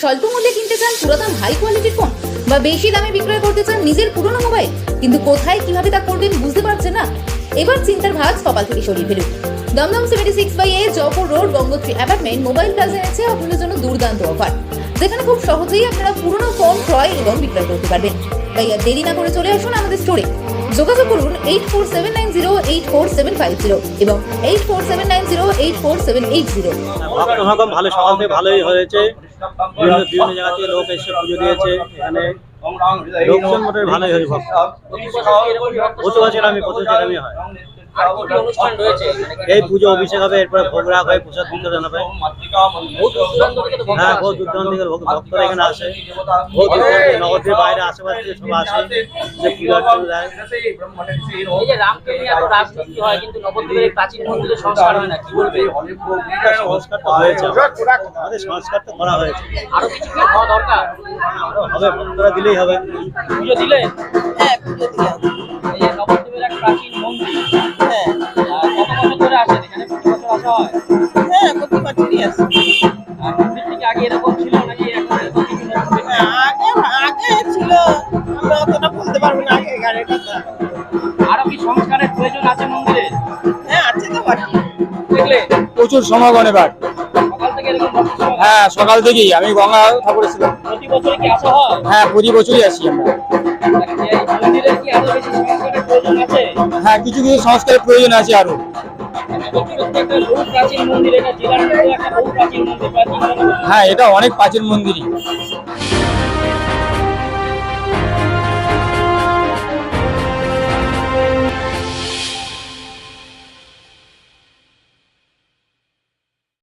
চান পুরাতন হাই কোয়ালিটির ফোন বা বেশি দামে বিক্রয় করতে চান নিজের পুরনো মোবাইল কিন্তু কোথায় কীভাবে তা করবেন বুঝতে পারছেন না? এবার চিন্তার ভাজ কপাল থেকে সরিয়ে ফেলুন। Dumdum seventy six by A Jaipur road Gangotri apartment mobile plaza এনেছে আপনাদের জন্য দুর্দান্ত অফার যেখানে খুব সহজেই আপনারা পুরনো ফোন ক্রয় এবং বিক্রয় করতে পারবেন তাই আর দেরি না করে চলে আসুন আমাদের স্টোরে যোগাযোগ করুন eight four seven nine zero eight four seven five zero এবং eight four seven nine zero eight four seven eight zero সমাগম ভালো সকাল থেকে ভালোই হয়েছে। বিভিন্ন বিভিন্ন জায়গা থেকে লোক এসে পুজো দিয়েছে। এখানে লোকজন মোটামুটি ভালোই হয়েছে। ভক্ত। প্রতি বছর আমি প্রতি বছর আমি হয়। কি এই পুজো অভিষেক হবে এরপরে ভোগ রাখ হয় প্রসাদ বিতরণ হবে। হ্যাঁ বহু দূর দূরান্ত থেকে ভক্তরা এখানে আসে। বহু দূর দূরান্ত নগরীর বাইরে আশেপাশ থেকে সব আসে যে পুজো অর্চনা দেয়। এই যে রামকে নিয়ে এত রাজনীতি হয় কিন্তু নবদ্বীপের এই প্রাচীন মন্দিরের সংস্কার হয় না কি বলবে? এটা সংস্কার তো হয়েছে আমাদের। সংস্কার তো করা হয়েছে। আরও কিছু হওয়া দরকার? হবে ভক্তরা দিলেই হবে। পুজো দিলে হ্যাঁ পুজো দিলাম নবদ্বীপের এক প্রাচীন মন্দির আছে। আগে এরকম ছিল নাকি এখন? হ্যাঁ, আগে আগে ছিল। আমরা অতটা বলতে পারব না আগে গানের কথা। আরও কি সংস্কারের প্রয়োজন আছে মন্দিরে? হ্যাঁ আছে তো বাকি দেখলে? প্রচুর সমাগম এবার। সকাল থেকে এরকম ভক্ত সমাগম। হ্যাঁ সকাল থেকেই আমি গঙ্গা ঠাকুরে ছিলাম প্রতি বছরই কি আসা হয়? হ্যাঁ প্রতি বছরই আসি আমরা। এই মন্দিরের কি আরও বেশি সংস্কারের প্রয়োজন আছে? হ্যাঁ কিছু কিছু সংস্কারের প্রয়োজন আছে আরও। হ্যাঁ এটা অনেক প্রাচীন মন্দিরই।